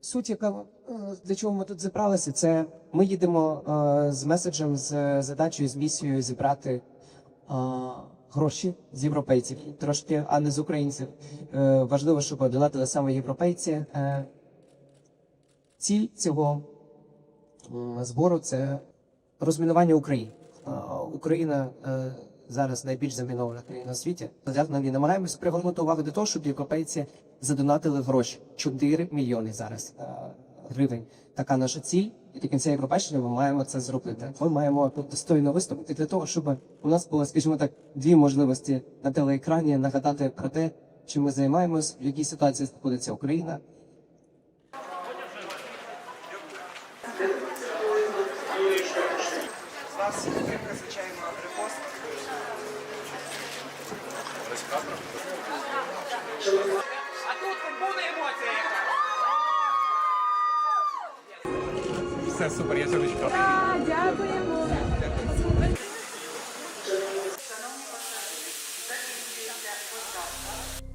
суть, яка е, для чого ми тут зібралися, це ми їдемо е, з меседжем, з задачею, з місією зібрати е, гроші з європейців трошки, а не з українців. Важливо, щоб донатили саме європейці. Ціль цього збору це розмінування України. Україна зараз найбільш замінована країна у світі. І намагаємося привернути увагу до того, щоб європейці задонатили гроші 4 мільйони зараз е, гривень. Така наша ціль. І до кінця Євробачення ми маємо це зробити. Ми маємо достойно виступити для того, щоб у нас було, скажімо так, дві можливості на телеекрані нагадати про те, чим ми займаємось, в якій ситуації знаходиться Україна, вас підтримка, репост. А тут буде емоція яка. Все супер, я зірочка. Дякуємо. Шановні пасажири, закінчується посадка.